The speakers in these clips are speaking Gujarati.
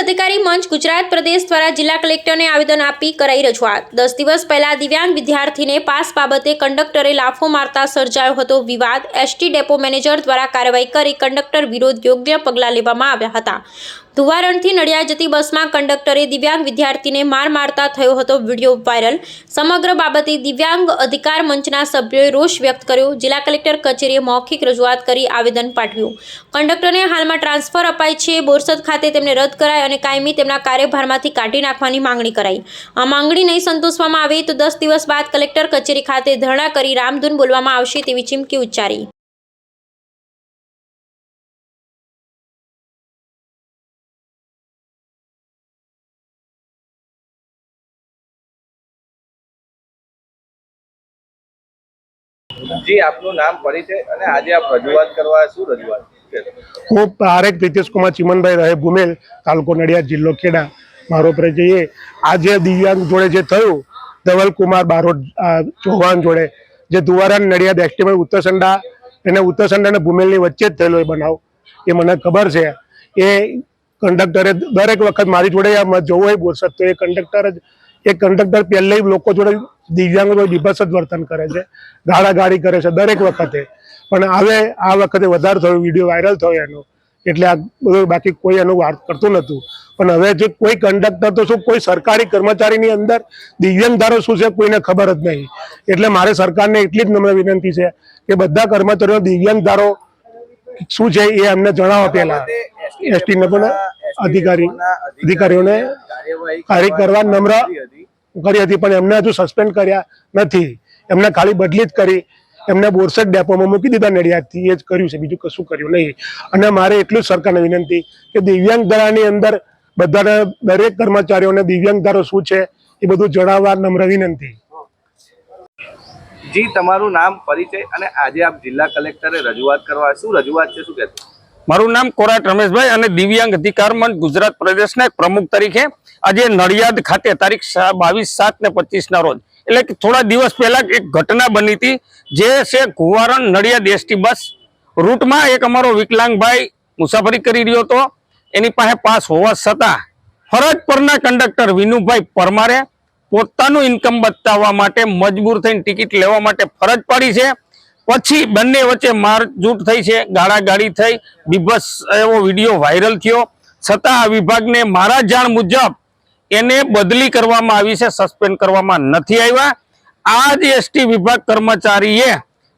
અધિકારી મંચ ગુજરાત પ્રદેશ દ્વારા જિલ્લા કલેક્ટરને આવેદન આપી કરાઈ રજૂઆત. દસ દિવસ પહેલા દિવ્યાંગ વિદ્યાર્થીને પાસ બાબતે કંડક્ટરે લાફો મારતા સર્જાયો હતો વિવાદ. એસટી ડેપો મેનેજર દ્વારા કાર્યવાહી કરી કંડક્ટર વિરોધ યોગ્ય પગલાં લેવામાં આવ્યા હતા. ધુવારણથી નડિયાદ જતી બસમાં કંડક્ટરે દિવ્યાંગ વિદ્યાર્થીને માર મારતા થયો હતો વીડિયો વાયરલ. સમગ્ર બાબતે દિવ્યાંગ અધિકાર મંચના સભ્યોએ રોષ વ્યક્ત કર્યો. જિલ્લા કલેક્ટર કચેરીએ મૌખિક રજૂઆત કરી આવેદન પાઠવ્યું. કંડક્ટરને હાલમાં ટ્રાન્સફર અપાય છે. બોરસદ ખાતે તેમને રદ કરાય અને કાયમી તેમના કાર્યભારમાંથી કાઢી નાખવાની માંગણી કરાઈ. આ માંગણી નહીં સંતોષવામાં આવે તો દસ દિવસ બાદ કલેક્ટર કચેરી ખાતે ધરણા કરી રામધૂન બોલવામાં આવશે તેવી ચીમકી ઉચ્ચારી. જી, આપનું નામ, પરિચય અને આજે આપ રજૂઆત કરવા શું રજૂઆત હું પ્રિતેશ કુમાર, ચિમનભાઈ રહે ભૂમેલ, તાલુકો નડિયાદ, જિલ્લો ખેડા. મારો પરિચય આજે દિવ્યાંગ જોડે જે થયું, ધવલકુમાર બારોટ ચૌહાણ જોડે, જે દુવારા નડિયાદ એક્સટીમલ ઉત્તરસંડા એને ઉત્તરસંડા અને ભૂમેલની વચ્ચે જ થયેલો એ બનાવ. એ મને ખબર છે. એ કંડક્ટરે દરેક વખત મારી જોડે જવું હોય બોરસદ તો એ કંડક્ટર જ, એ કંડક્ટર પહેલે લોકો જોડે દિવ્યાંગ કોઈ દિવસ જ વર્તન કરે છે. ગાળાગાળી કરે છે દરેક વખતે. પણ હવે આ વખતે વધારે થયો વીડિયો વાયરલ થયો એનો. એટલે આ બધું બાકી કોઈ એનું વાત કરતું નહોતું. પણ હવે જે કોઈ કંડક્ટર તો શું કોઈ સરકારી કર્મચારીની અંદર દિવ્યાંગ ધારો શું છે કોઈને ખબર જ નહીં. એટલે મારે સરકારને એટલી જ નમ્ર વિનંતી છે કે બધા કર્મચારીઓ દિવ્યાંગ ધારો શું છે એ એમને જણાવો પેલા એસટી પણ અધિકારી અધિકારીઓને કાર્ય કરવા નમ્ર કરી હતી, પણ એમને હજુ સસ્પેન્ડ કર્યા નથી. એમને ખાલી બદલી જ કરી. એમને બોરસદ ડેપોમાં મૂકી દીધા નડિયાદથી એ જ કર્યું છે, બીજું કશું કર્યું નહીં. અને મારે એટલું જ સરકારને વિનંતી કે દિવ્યાંગ ધારાની અંદર બધાને, દરેક કર્મચારીઓને દિવ્યાંગ ધારો શું છે, એ બધું જણાવવા નમ્ર વિનંતી. જી, તમારું નામ, પરિચય અને આજે આપ જિલ્લા કલેક્ટરે રજૂઆત કરવા, શું રજૂઆત છે, શું કહેતું મારું નામ કોરાટ રમેશભાઈ અને દિવ્યાંગ અધિકાર મંચ ગુજરાત પ્રદેશના પ્રમુખ તરીકે આજે નડિયાદ ખાતે તારીખ બાવીસ સાત ને પચીસ ના રોજ, એટલે કે થોડા દિવસ પહેલા એક ઘટના બની હતી, જે છે કુવારણ નડિયાદ એસટી બસ રૂટમાં એક અમારો વિકલાંગભાઈ મુસાફરી કરી રહ્યો હતો. એની પાસે પાસ હોવા છતાં ફરજ પરના કંડક્ટર વિનુભાઈ પરમારે પોતાનું ઇન્કમ બતાવવા માટે મજબૂર થઈને ટિકિટ લેવા માટે ફરજ પાડી છે. પછી બંને વચ્ચે મારઝૂટ થઈ છે, ગાળાગાળી થઈ બીભસ એવો વીડિયો વાયરલ થયો. છતાં આ વિભાગને મારા જાણ મુજબ એને બદલી કરવામાં આવી છે, સસ્પેન્ડ કરવામાં નથી આવ્યા. આ જ એસટી વિભાગ કર્મચારીએ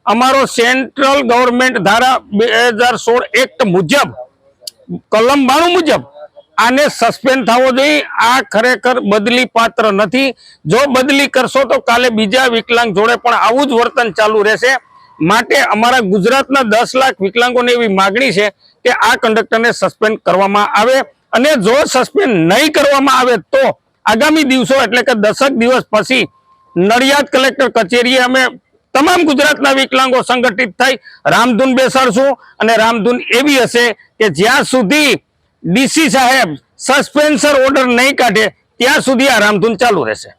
અમારો સેન્ટ્રલ ગવર્મેન્ટ ધારા બે હજાર સોળ એક્ટ મુજબ કલમ બાણું મુજબ આને સસ્પેન્ડ થવો જોઈએ. આ ખરેખર બદલી પાત્ર નથી. જો બદલી કરશો તો કાલે બીજા વિકલાંગ જોડે પણ આવું જ વર્તન ચાલુ રહેશે. માટે અમારા ગુજરાતના દસ લાખ વિકલાંગોને એવી માગણી છે કે આ કંડક્ટરને સસ્પેન્ડ કરવામાં આવે અને જો સસ્પેન્ડ નહીં કરવામાં આવે તો આગામી દિવસો એટલે કે દસક દિવસ પછી નડિયાદ કલેક્ટર કચેરીએ અમે તમામ ગુજરાતના વિકલાંગો સંગઠિત થઈ રામધૂન બેસાડશું અને રામધૂન એવી હશે કે જ્યાં સુધી ડીસી સાહેબ સસ્પેન્સર ઓર્ડર નહીં કાઢે, ત્યાં સુધી આ રામધૂન ચાલુ રહેશે.